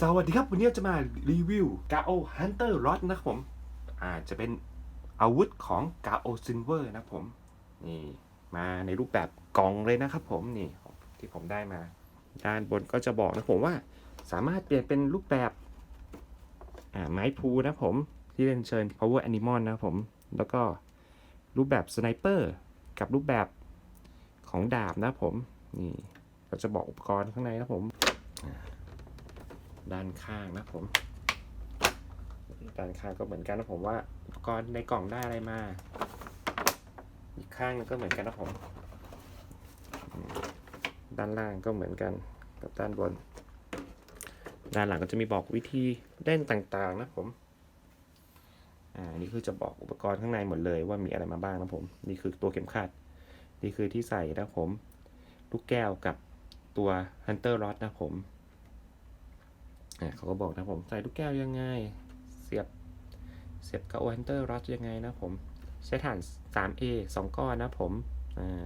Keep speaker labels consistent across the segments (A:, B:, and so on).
A: สวัสดีครับ วันนี้จะมารีวิว Gao Hunter Rod นะครับผมอาจจะเป็นอาวุธของ Gao Silver นะครับผม นี่มาในรูปแบบกล่องเลยนะครับผมนี่ที่ผมได้มา ด้านบนก็จะบอกนะผมว่าสามารถเปลี่ยนเป็นรูปแบบไม้พูนะผม ที่เป็นเชิญ Power Animal นะผม แล้วก็รูปแบบสไนเปอร์กับรูปแบบของดาบนะผม นี่ก็จะบอกอุปกรณ์ข้างในนะผม ด้านข้างนะผม ด้านข้างก็เหมือนกันนะผมว่าอุปกรณ์ในกล่องได้อะไรมา อีกข้างก็เหมือนกันนะผม ด้านล่างก็เหมือนกันกับด้านบน ด้านหลังก็จะมีบอกวิธีเล่นต่างๆนะผมอ่านี่คือจะบอกอุปกรณ์ข้างในหมดเลยว่ามีอะไรมาบ้างนะผม นี่คือตัวเข็มขัด นี่คือที่ใส่นะผม ลูกแก้วกับตัว Hunter Rod นะผม เขาก็บอกนะผมใส่ลูกแก้วยังไง เสียบ เสียบกับโอเอนเตอร์รัยังไงนะผม ใช้ฐาน 3A 2 ก้อนนะผม อ่า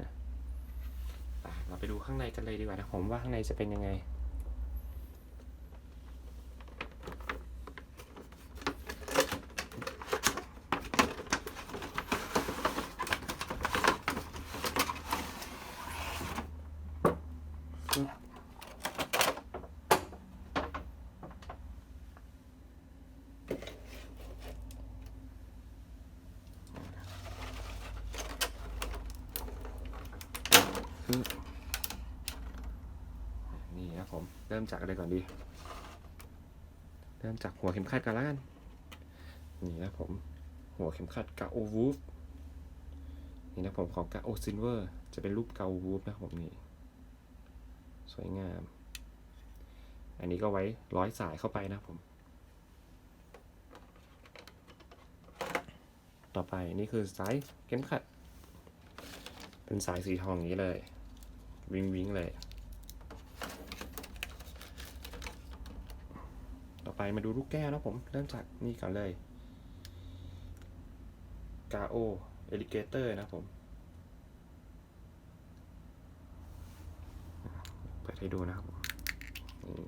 A: เราไปดูข้างในกันเลยดีกว่านะผมว่าข้างในจะเป็นยังไง นี่นะผม เริ่มจากอะไรก่อนดี เริ่มจากหัวเข็มขัดกันแล้วกัน นี่นะผม หัวเข็มขัดกาโอวูฟนี่นะผมของกาโอซินเวอร์ จะเป็นรูปกาโอวูฟนะครับผมนี่ สวยงาม อันนี้ก็ไว้ร้อยสายเข้าไปนะผม ต่อไปนี่คือสายเข็มขัด เป็นสายสีทองอย่างนี้เลย วิงวิงเลย ต่อไปมาดูลูกแก้วนะผม เริ่มจากนี่ก่อนเลยกาโอเอลิเกเตอร์นะผมเปิดให้ดูนะครับผมนี่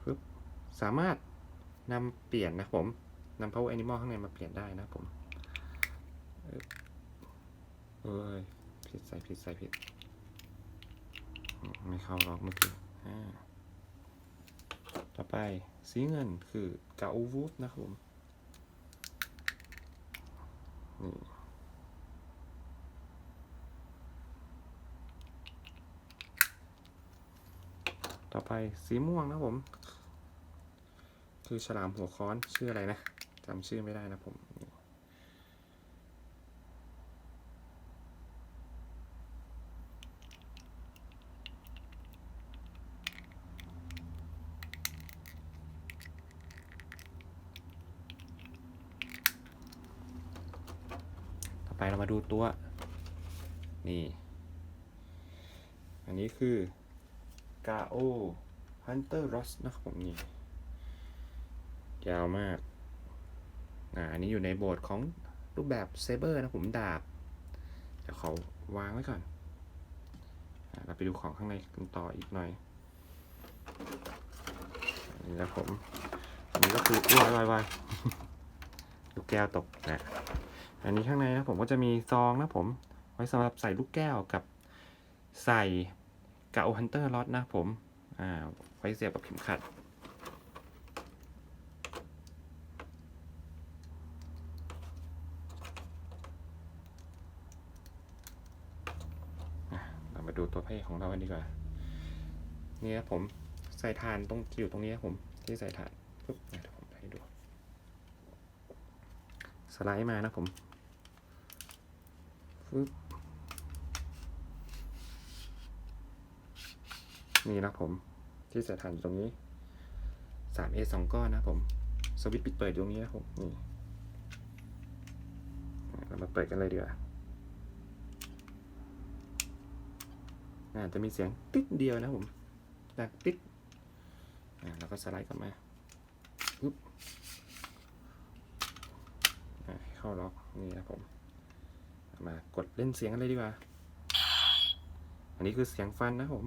A: ปึ๊บสามารถนำเปลี่ยนนะผมนำ power animal ข้างในมาเปลี่ยนได้นะผม เอ้ยผิดใส่ผิดใส่ผิด ไม่เข้าล็อกเมื่อกี้ต่อไปสีเงินคือกาอูวูฟนะครับผมนี่ต่อไปสีม่วงนะผม คือฉลามหัวค้อนชื่ออะไรนะจำชื่อไม่ได้นะผม เรามาดูตัว นี่ อันนี้คือ Gao Hunter Ross นะครับผมนี่ ยาวมากอ่าอันนี้อยู่ในโบทของรูปแบบเซเบอร์นะผมดาบเดี๋ยวเขาวางไว้ก่อนเราไปดูของข้างในกันต่ออีกหน่อยนนี้นะผมอันนี้ก็คือวายวายวายลูกแก้วตกนะ อันนี้ข้างในนะผมก็จะมีซองนะผม ไว้สำหรับใส่ลูกแก้วกับใส่กาโอฮันเตอร์ล็อตนะผมอ่าไว้เสียบกับเข็มขัด เรามาดูตัวเพศของเรากันดีกว่า นี่นะผมใส่ฐานตรงอยู่ตรงนี้นะผมที่ใส่ฐานปุ๊บเดี๋ยวผมให้ดูสไลด์มานะผม ฟึบนี่นะผม ที่ใส่ฐานอยู่ตรงนี้ 3A สองก้อนนะผม สวิตช์ปิดเปิดอยู่ตรงนี้นะผม นี่ เรามาเปิดกันเลยดีกว่าอาจะมีเสียงติ๊ดเดียวนะผมดังติ๊ดแล้วก็สไลด์กลับมาปึ๊บอ่าให้เขาเข้าล็อก นี่นะผม มากดเล่นเสียงกันเลยดีกว่า อันนี้คือเสียงฟันนะผม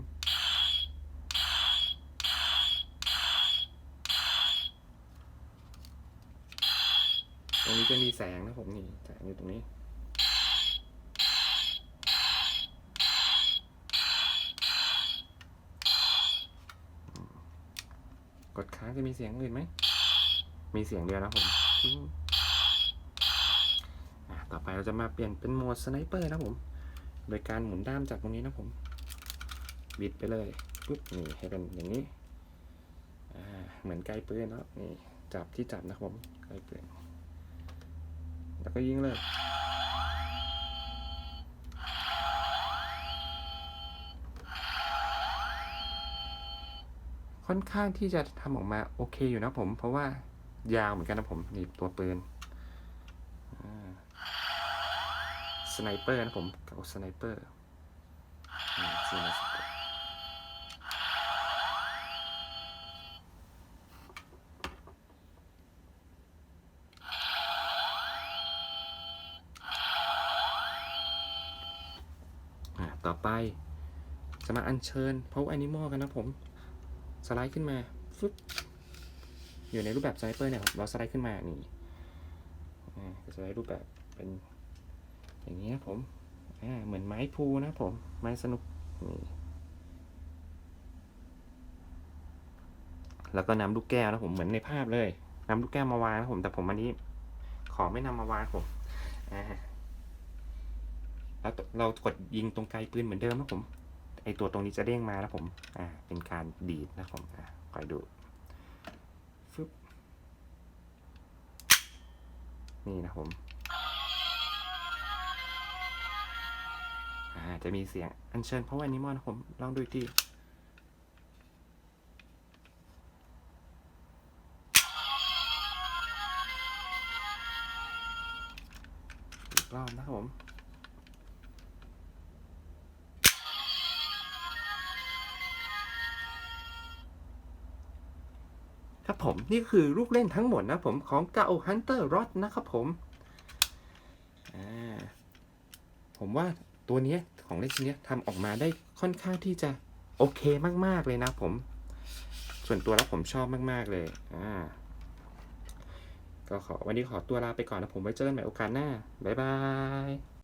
A: ตรงนี้จะมีแสงนะผมนี่แสงอยู่ตรงนี้กดค้างจะมีเสียงอื่นไหม มีเสียงเดียวนะผมอ ต่อไปเราจะมาเปลี่ยนเป็นโหมดสไนเปอร์นะผม โดยการหมุนด้ามจากตรงนี้นะผม บิดไปเลยปุ๊บนี่ให้เป็นอย่างนี้ เหมือนไกลปืนเนาะนี่จับที่จับนะครับผมไกลปืนแล้วก็ยิงเลยค่อนข้างที่จะทำออกมาโอเคอยู่นะผม เพราะว่ายาวเหมือนกันนะผมหนี่ตัวปืน สไนเปอร์นะผมกับสไนเปอร์ซีมาสต่อไปจะมาอัญเชิญพาวแอนิมอลกันนะผม สไลด์ขึ้นมาฟึบอยู่ในรูปแบบสไนเปอร์เนี่ยครับเราสไลด์ขึ้นมานี่ก็จะได้รูปแบบเป็น อย่างนี้นะผมอ่าเหมือนไม้พูนะผม ไม้สนุกนี่แล้วก็นำลูกแก้วนะผมเหมือนในภาพเลยนำลูกแก้วมาวางนะผมแต่ผมอันนี้ ขอไม่นำมาวางผมอ่าแล้วเรากดยิงตรงไกลปืนเหมือนเดิมนะผม ไอตัวตรงนี้จะเด้งมาแล้วผม อ่า เป็นการดีดนะผม อ่าคอยดูฟึบนี่นะผม อาจะมีเสียงอัญเชิญเพราะว่านิมอนผมลองดูอีกทีรอบนะครับผม ครับผมนี่คือลูกเล่นทั้งหมดนะผมของ g a o Hunter Rod นะครับผม ผมว่า ตัวนี้ของเล่นชิ้นนี้ทำออกมาได้ค่อนข้างที่จะโอเคมาก ๆ เลยนะผม ส่วนตัวแล้วผมชอบมาก ๆ เลย อ่า ก็ขอวันนี้ขอตัวลาไปก่อนนะผมไว้เจอกันใหม่โอกาสหน้า บ๊ายบาย